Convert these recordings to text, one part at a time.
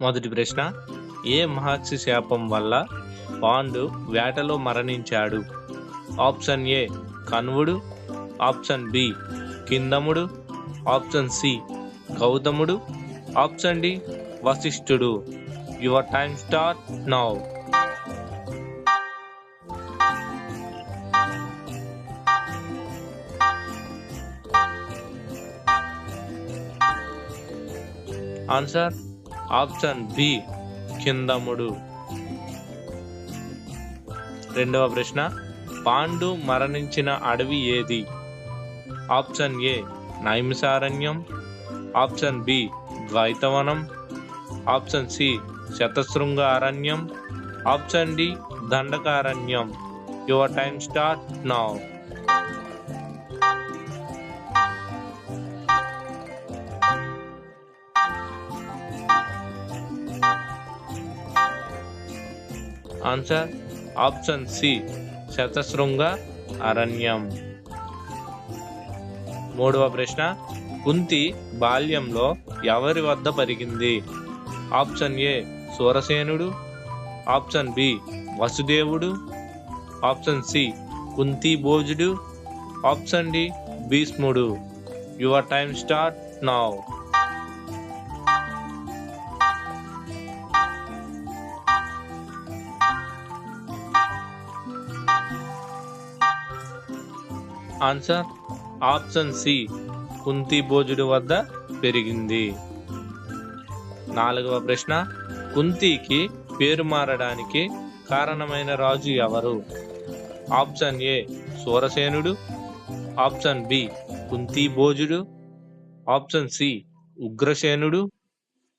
మొదటి ప్రశ్న ఏ మహర్షి శాపం వల్ల పాండు వేటలో మరణించాడు? ఆప్షన్ ఏ కన్వుడు ఆప్షన్ బి కిందముడు. ఆప్షన్ సి గౌతముడు. ఆప్షన్ డి వశిష్ఠుడు. Your time start now. Answer? Option B కిందముడు. రెండవ ప్రశ్న పాండు మరణించిన అడవి ఏది? ఆప్షన్ ఏ నైమిసారణ్యం. ఆప్షన్ బి ద్వైతవనం. ఆప్షన్ సి శతశృంగ అరణ్యం option D Dandakaranya. Your time start now answer option C Shatashringa అరణ్యం. మూడవ ప్రశ్న కుంతి బాల్యంలో ఎవరి వద్ద పెరిగింది? ఆప్షన్ ఏ సూరసేనుడు. ఆప్షన్ బి వసుదేవుడు. ఆప్షన్ సి కుంతి భోజుడు. ఆప్షన్ డి భీష్ముడు. Your time start now. Answer option C Kunti భోజుడు వద్ద పెరిగింది నాలుగవ ప్రశ్న కుంతికి పేరు మారడానికి కారణమైన రాజు ఎవరు ఆప్షన్ ఏ సూరసేనుడు ఆప్షన్ బి కుంతి భోజుడు ఆప్షన్ సి ఉగ్రసేనుడు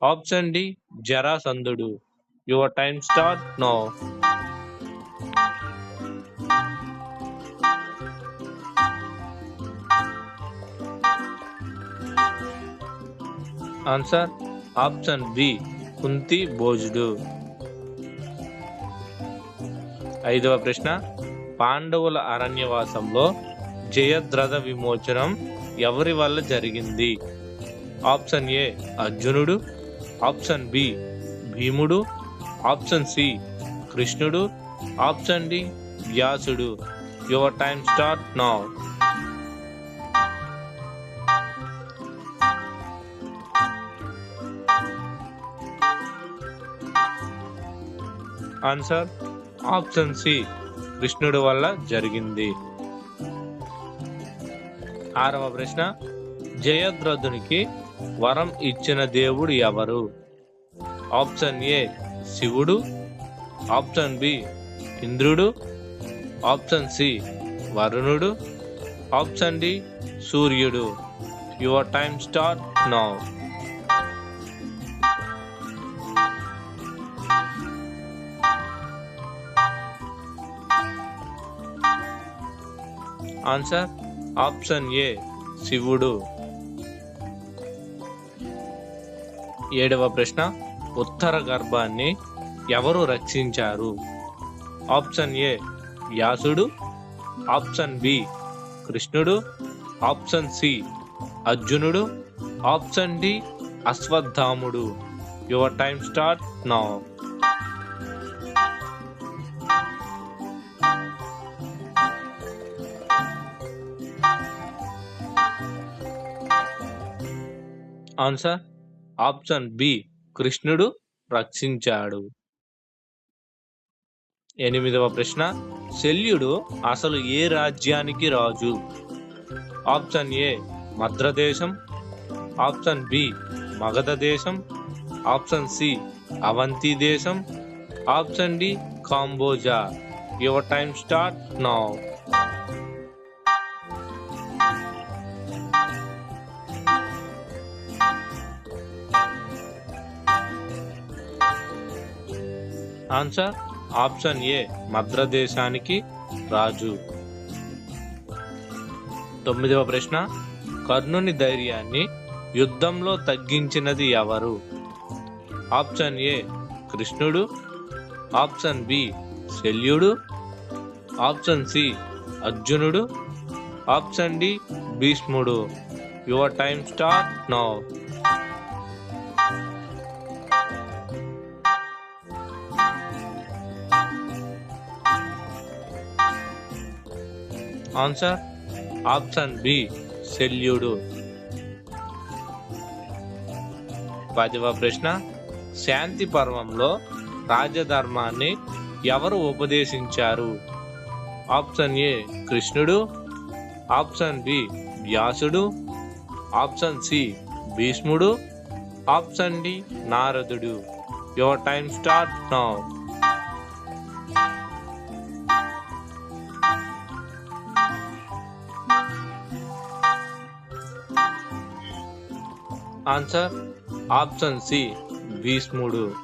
ఆప్షన్ డి జరాసంధుడు your time start now answer option B Kunti భోజుడు. ఐదవ ప్రశ్న పాండవుల అరణ్యవాసంలో జయద్రథ విమోచనం ఎవరి వల్ల జరిగింది? ఆప్షన్ ఏ అర్జునుడు. ఆప్షన్ బి భీముడు. ఆప్షన్ సి కృష్ణుడు. ఆప్షన్ డి వ్యాసుడు. Your time start now. Answer option C కృష్ణుడు వల్ల జరిగింది. ఆరవ ప్రశ్న జయద్రథునికి వరం ఇచ్చిన దేవుడు ఎవరు? ఆప్షన్ ఏ శివుడు. ఆప్షన్ బి ఇంద్రుడు. ఆప్షన్ సి వరుణుడు. ఆప్షన్ డి సూర్యుడు. Your time start now. Answer option A శివుడు. ఏడవ ప్రశ్న ఉత్తర గర్భాన్ని ఎవరు రక్షించారు? ఆప్షన్ ఏ వ్యాసుడు. ఆప్షన్ బి కృష్ణుడు. ఆప్షన్ సి అర్జునుడు. Option D అశ్వత్థాముడు. Your time start now answer option B కృష్ణుడు రక్షించాడు. ఎనిమిదవ ప్రశ్న శల్యుడు అసలు ఏ రాజ్యానికి రాజు? ఆప్షన్ ఏ మద్రదేశం ఆప్షన్ బి మగధ దేశం ఆప్షన్ సి అవంతి దేశం option D Kamboja. Your time start now. Answer option A మద్రదేశానికి రాజు. తొమ్మిదవ ప్రశ్న కర్ణుని ధైర్యాన్ని యుద్ధంలో తగ్గించినది ఎవరు? ఆప్షన్ ఏ కృష్ణుడు. ఆప్షన్ బి శల్యుడు. ఆప్షన్ సి అర్జునుడు. ఆప్షన్ డి భీష్ముడు. Your time start now answer option B శల్యుడు పదవ ప్రశ్న శాంతి పర్వంలో రాజధర్మాన్ని ఎవరు ఉపదేశించారు? ఆప్షన్ ఏ కృష్ణుడు ఆప్షన్ బి వ్యాసుడు ఆప్షన్ సి భీష్ముడు ఆప్షన్ డి నారదుడు. Your time start now. Answer option C భీష్ముడు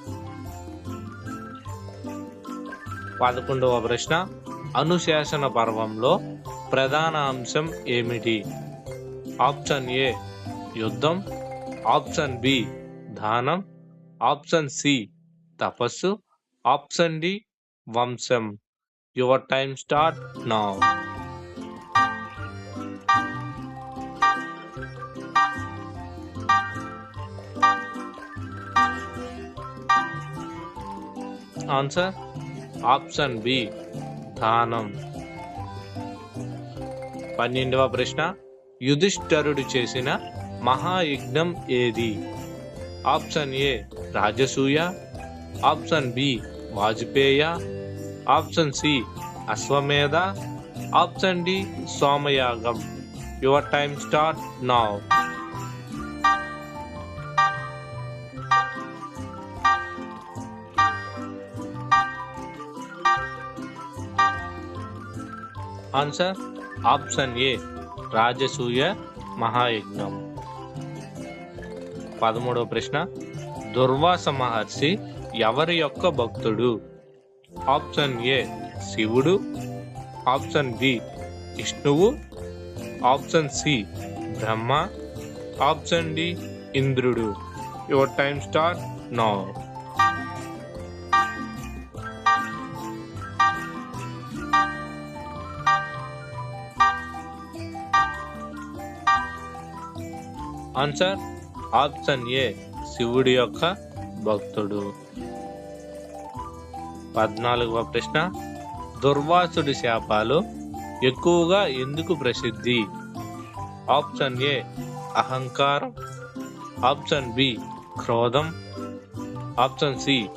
పదకొండవ ప్రశ్న అనుశాసన పర్వంలో ప్రధాన అంశం ఏమిటి? ఆప్షన్ ఏ యుద్ధం. ఆప్షన్ బి దానం. ఆప్షన్ సి తపస్సు. ఆప్షన్ డి వంశం. Your time start now answer? Option B దానం పన్నెండవ ప్రశ్న. యుధిష్ఠరుడు చేసిన మహాయజ్ఞం ఏది? Option A Rajasuya. Option B వాజ్పేయ. Option C అశ్వమేధ. Option D సోమయాగం. Your time start now. Answer option A రాజసూయ మహాయజ్ఞం పదమూడవ ప్రశ్న దుర్వాస మహర్షి ఎవరి యొక్క భక్తుడు? ఆప్షన్ ఏ శివుడు. ఆప్షన్ బి విష్ణువు. Option C Brahma. Option D ఇంద్రుడు. Your time start now answer option A శివుడి యొక్క భక్తుడు. పద్నాలుగవ ప్రశ్న దుర్వాసుడి శాపాలు ఎక్కువగా ఎందుకు ప్రసిద్ధి? ఆప్షన్ ఏ అహంకారం. ఆప్షన్ బి క్రోధం. ఆప్షన్ సి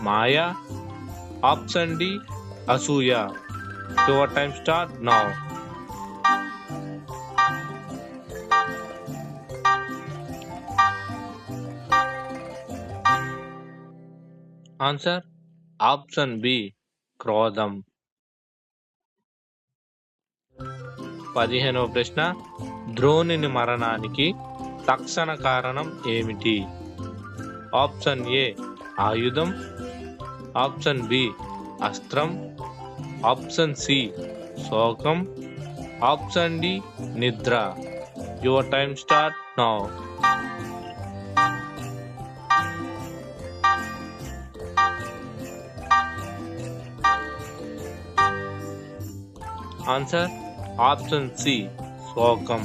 మాయా. ఆప్షన్ డి అసూయ. Your time start now answer option B క్రోధం. పదిహేనవ ప్రశ్న. ద్రోణుని మరణానికి తక్షణ కారణం ఏమిటి? ఆప్షన్ ఏ ఆయుధం. ఆప్షన్ బి అస్త్రం. ఆప్షన్ సి శోకం. ఆప్షన్ డి నిద్ర. Your time start now answer option C శోకం